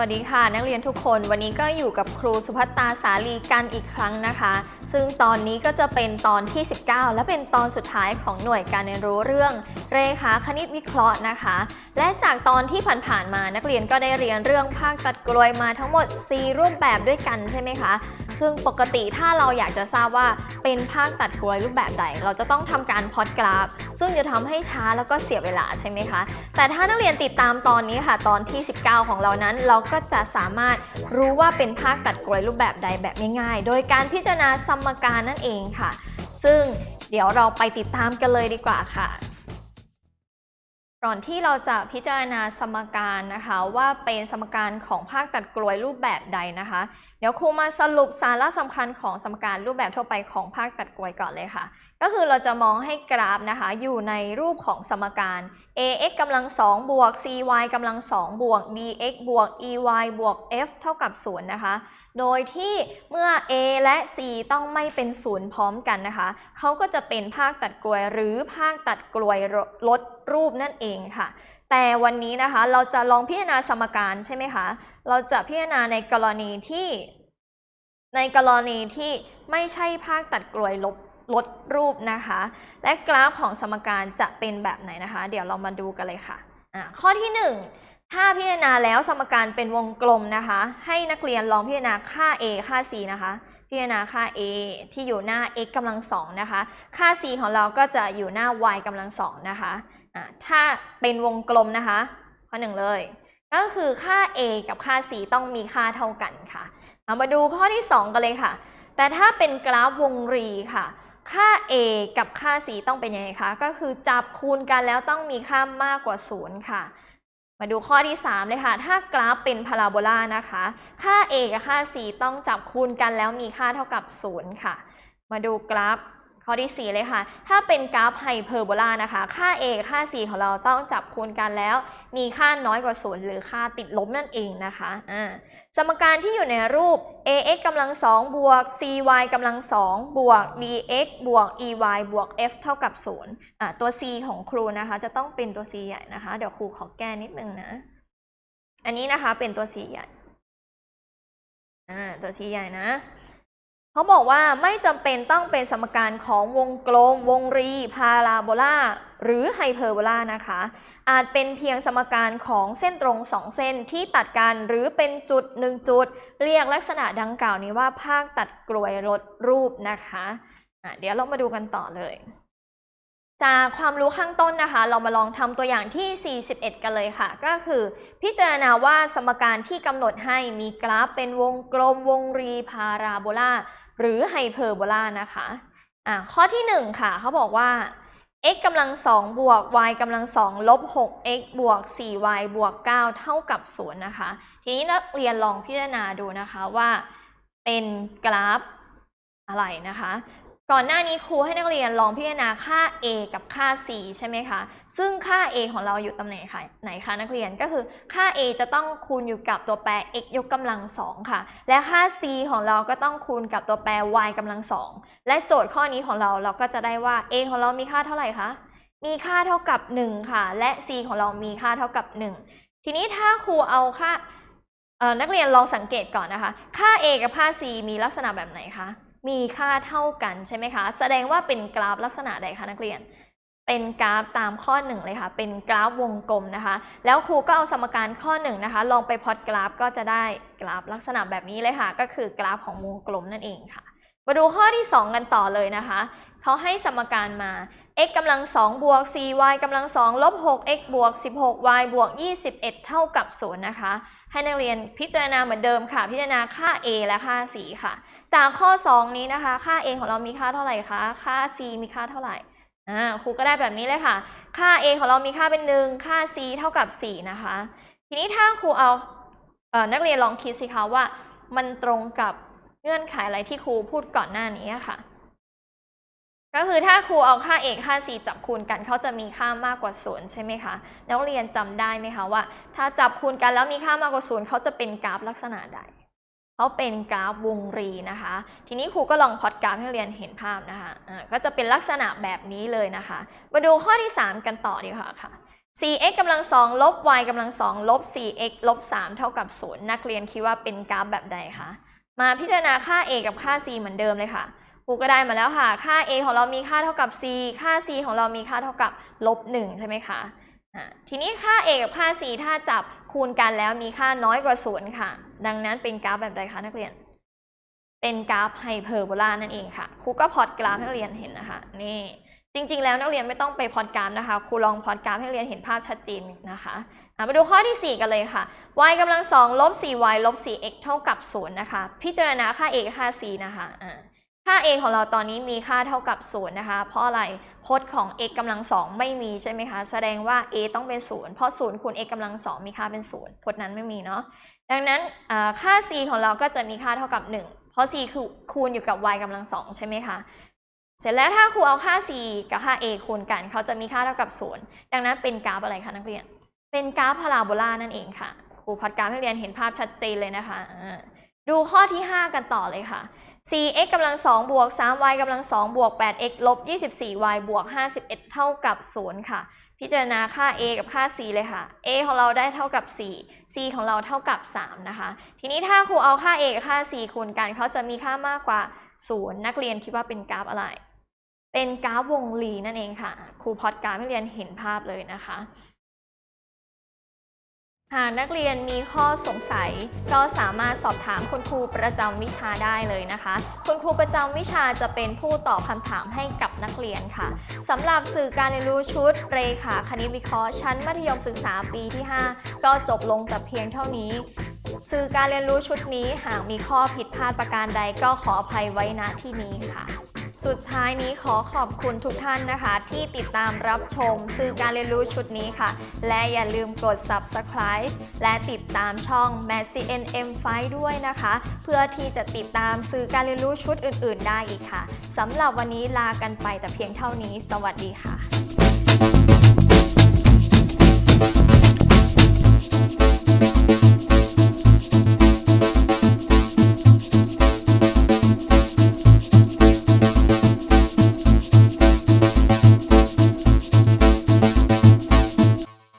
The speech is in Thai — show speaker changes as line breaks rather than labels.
วัสดีค่ะ นักเรียนทุกคนวันนี้ก็อยู่กับครูสุภัตตาสาลีกันอีกครั้งนะคะ ซึ่งตอนนี้ก็จะเป็นตอนที่ 19 และเป็นตอนสุดท้ายของหน่วยการเรียนรู้เรื่องเรขาคณิตวิเคราะห์นะคะ และจากตอนที่ผ่านๆมานักเรียนก็ได้เรียนเรื่องภาคตัดกลวยมาทั้งหมด 4 รูปแบบด้วยกันใช่ไหมคะ ซึ่งปกติถ้าเราอยากจะทราบว่าเป็นภาคตัดกลวยรูปแบบใด เราจะต้องทำการพอตกราฟ ซึ่งจะทำให้ช้าแล้วก็เสียเวลาใช่ไหมคะ แต่ถ้านักเรียนติดตามตอนนี้ค่ะตอนที่ 19 ของเรานั้นเราก็จะสามารถรู้ว่าเป็นภาคตัดกลวยรูปแบบใดแบบง่ายๆ โดยการพิจารณาสมการนั่นเองค่ะ ซึ่งเดี๋ยวเราไปติดตามกันเลยดีกว่าค่ะ ก่อนที่เราจะพิจารณาสมการนะคะ ว่าเป็นสมการของภาคตัดกลวยรูปแบบใดนะคะ เดี๋ยวครูมาสรุปสาระสำคัญของสมการรูปแบบทั่วไปของภาคตัดกลวยก่อนเลยค่ะ ก็คือเราจะมองให้กราฟนะคะ อยู่ในรูปของสมการ ax กำลัง2บวก cy กำลัง2บวก bx บวก ey บวก f เท่ากับ0นะคะ โดยที่เมื่อ a และ c ต้องไม่เป็นศูนย์พร้อมกันนะคะ เขาก็จะเป็นภาคตัดกลวยหรือภาคตัดกลวยลดรูปนั่นเองค่ะ แต่วันนี้นะคะเราจะลองพิจารณาสมการใช่ไหมคะ เราจะพิจารณาในกรณีที่ ในกรณีที่ไม่ใช่ภาคตัดกลวยลบ ลดรูปนะคะ และกราฟของสมการจะเป็นแบบไหนนะคะ เดี๋ยวเรามาดูกันเลยค่ะอ่าข้อที่ 1 ถ้าพิจารณาแล้วสมการเป็นวงกลมนะคะ ให้นักเรียนลองพิจารณาค่า a ค่า c นะคะพิจารณาค่า a ที่อยู่หน้า x กำลังสองนะคะ ค่า c ของเราก็จะอยู่หน้า y กำลังสองนะคะอ่าถ้าเป็นวงกลมนะคะ ข้อหนึ่งเลย ก็คือค่า a กับค่า c ต้องมีค่าเท่ากันค่ะ มาดูข้อที่ 2 กันเลยค่ะ แต่ถ้าเป็นกราฟวงรีค่ะ ค่า a กับค่า c ต้องเป็นยังไงคะ ก็คือจับคูณกันแล้วต้องมีค่ามากกว่า 0 ค่ะ มาดูข้อที่ 3 เลยค่ะ ถ้ากราฟเป็นพาราโบลานะคะ ค่า a กับค่า c ต้องจับคูณกันแล้วมีค่าเท่ากับ 0 ค่ะ มาดูกราฟ ข้อที่ 4 เลยค่ะ ถ้าเป็นกราฟไฮเปอร์โบลานะคะ ค่า a ค่า c ของเราต้องจับคูณกันแล้ว มีค่าน้อยกว่า0หรือค่าติดลบนั่นเองนะคะอ่าสมการที่อยู่ในรูป ax กำลัง2บวก cy กำลัง2บวก bx บวก ey บวก f เท่ากับ0อ่าตัว c ของครูนะคะ จะต้องเป็นตัว c ใหญ่นะคะ เดี๋ยวครูขอแก้นิดนึงนะ อันนี้นะคะเป็นตัว c ใหญ่อ่าตัว c ใหญ่นะ เขาบอกว่าไม่จำเป็นต้องเป็นสมการของวงกลม วงรี พาราโบลาหรือไฮเปอร์โบลานะคะ อาจเป็นเพียงสมการของเส้นตรง 2 เส้นที่ตัดกันหรือเป็นจุด 1 จุด เรียกลักษณะดังกล่าวนี้ว่าภาคตัดกลวยลดรูปนะคะะเดี๋ยวเรามาดูกันต่อเลย จากความรู้ข้างต้นนะคะ เรามาลองทำตัวอย่างที่ 41 กันเลยค่ะ ก็คือ พิจารณาว่าสมการที่กำหนดให้มีกราฟเป็นวงกลมวงรีพาราโบลาหรือไฮเปอร์โบลานะคะอะข้อที่ 1 ค่ะ เขาบอกว่า x กำลัง2บวก y กำลัง2ลบ 6x บวก 4y บวก 9 เท่ากับ 0 นะคะ ทีนี้นักเรียนลองพิจารณาดูนะคะว่าเป็นกราฟอะไรนะคะ ก่อนหน้านี้ครูให้นักเรียนลองพิจารณาค่า a กับค่า c ใช่ไหมคะ ซึ่งค่า a ของเราอยู่ตำแหน่งไหนคะนักเรียนก็คือค่า a จะต้องคูณอยู่กับตัวแปร x ยกกำลังสองค่ะ และค่า c ของเราก็ต้องคูณกับตัวแปร y กำลังสองและโจทย์ข้อนี้ของเราเราก็จะได้ว่า a ของเรามีค่าเท่าไหร่คะมีค่าเท่ากับ 1 ค่ะ และ c ของเรามีค่าเท่ากับ 1 ทีนี้ถ้าครูเอาค่านักเรียนลองสังเกตก่อนนะคะ ค่า a กับค่า c มีลักษณะแบบไหนคะ มีค่าเท่ากันใช่ไหมคะ แสดงว่าเป็นกราฟลักษณะใดคะนักเรียน เป็นกราฟตามข้อ 1 เลยค่ะ เป็นกราฟวงกลมนะคะ แล้วครูก็เอาสมการข้อ1นะคะ ลองไปพอตกราฟก็จะได้กราฟลักษณะแบบนี้เลยค่ะ ก็คือกราฟของวงกลมนั่นเองค่ะ มาดูข้อที่ 2 กันต่อเลยนะคะ เขาให้สมการมา x กำลัง2บวก 4y กำลัง2ลบ 6x บวก 16y บวก 21 เท่ากับ0นะคะ ให้นักเรียนพิจารณาเหมือนเดิมค่ะ พิจารณาค่า a และค่า c ค่ะ จากข้อ 2 นี้นะคะ ค่า a ของเรามีค่าเท่าไหร่คะ ค่า c มีค่าเท่าไหร่อ่าครูก็ได้แบบนี้เลยค่ะ ค่า a ของเรามีค่าเป็น 1 ค่า c เท่ากับ 4 นะคะ ทีนี้ถ้าครูเอาเอ่อนักเรียนลองคิดสิคะว่า มันตรงกับเงื่อนไขอะไรที่ครูพูดก่อนหน้านี้อะค่ะ ก็คือถ้าครูเอาค่า a ค่า c จับคูณกันเขาจะมีค่ามากกว่า0ใช่ไหมคะนักเรียนจำได้ไหมคะว่า ถ้าจับคูณกันแล้วมีค่ามากกว่า0เขาจะเป็นกราฟลักษณะใดเขาเป็นกราฟวงรีนะคะ ทีนี้ครูก็ลองพอตกราฟให้นักเรียนเห็นภาพนะคะก็จะเป็นลักษณะแบบนี้เลยนะคะ มาดูข้อที่ 3 กันต่อดีกว่าค่ะ 4x กำลัง 2 ลบ y กำลัง 2 ลบ 4x ลบ 3 เท่ากับ 0 นักเรียนคิดว่าเป็นกราฟแบบใดคะ มาพิจารณาค่า a กับค่า c เหมือนเดิมเลยค่ะ รูก็ได้มาแล้วค่ะ ค่า a ของเรามีค่าเท่ากับ c ค่า c ของเรามีค่าเท่ากับลบ1ใช่ไหมคะทีนี้ค่า a กับค่า c ถ้าจับคูณกันแล้วมีค่าน้อยกว่า0ค่ะ ดังนั้นเป็นกราฟแบบใดคะนักเรียน เป็นกราฟไฮเปอร์โบลานั่นเองค่ะ ครูก็พอตกราฟให้นักเรียนเห็นนะคะ นี่ จริง ๆ แล้วนักเรียนไม่ต้องไปพอตกราฟนะคะ ครูลองพอตกราฟให้นักเรียนเห็นภาพชัดเจนนะคะมาดูข้อที่ 4 กันเลยค่ะ y กำลัง2ลบ 4y ลบ 4x เท่ากับ0นะคะ พิจารณาค่า a กับค่า c นะคะอ่า ค่า a ของเราตอนนี้มีค่าเท่ากับ0นะคะ เพราะอะไรพจน์ของ x กำลัง2ไม่มีใช่ไหมคะ แสดงว่า a ต้องเป็น 0 เพราะ 0คูณ x กำลัง2มีค่าเป็น 0 พจน์นั้นไม่มีเนาะ ดังนั้นอ่าค่า c ของเราก็จะมีค่าเท่ากับ 1 เพราะ c คือคูณอยู่กับ y กำลัง2ใช่ไหมคะ เสร็จแล้วถ้าครูเอาค่า c กับค่า a คูณกัน เขาจะมีค่าเท่ากับ 0 ดังนั้นเป็นกราฟอะไรคะนักเรียน เป็นกราฟพาราโบลานั่นเองค่ะ ครูพอดกราฟให้เรียนเห็นภาพชัดเจนเลยนะคะ ดูข้อที่ 5 กันต่อเลยค่ะ 4x กำลัง2บวก 3y กำลัง2บวก 8x ลบ 24y บวก 51 เท่ากับ 0 ค่ะ พิจารณาค่า a กับค่า c เลยค่ะ a ของเราได้เท่ากับ 4 c ของเราเท่ากับ 3 นะคะ ทีนี้ถ้าครูเอาค่า a กับค่า c คูณกันเขาจะมีค่ามากกว่า 0 นักเรียนคิดว่าเป็นกราฟอะไร เป็นกราฟวงรีนั่นเองค่ะ ครูพอดกราฟให้เรียนเห็นภาพเลยนะคะ หากนักเรียนมีข้อสงสัย ก็สามารถสอบถามคุณครูประจำวิชาได้เลยนะคะ คุณครูประจำวิชาจะเป็นผู้ตอบคำถามให้กับนักเรียนค่ะสำหรับสื่อการเรียนรู้ชุดเรขาคณิตวิเคราะห์ชั้นมัธยมศึกษาปีที่ 5 ก็จบลงแต่เพียงเท่านี้สื่อการเรียนรู้ชุดนี้หากมีข้อผิดพลาดประการใดก็ขออภัยไว้ณที่นี้ค่ะ สุดท้ายนี้ขอขอบคุณทุกท่านนะคะ ที่ติดตามรับชมสื่อการเรียนรู้ชุดนี้ค่ะ และอย่าลืมกด subscribe และติดตามช่อง m a c n m 5ด้วยนะคะ เพื่อที่จะติดตามสื่อการเรียนรู้ชุดอื่น ๆ ได้อีกค่ะสำหรับวันนี้ลากันไปแต่เพียงเท่านี้ สวัสดีค่ะ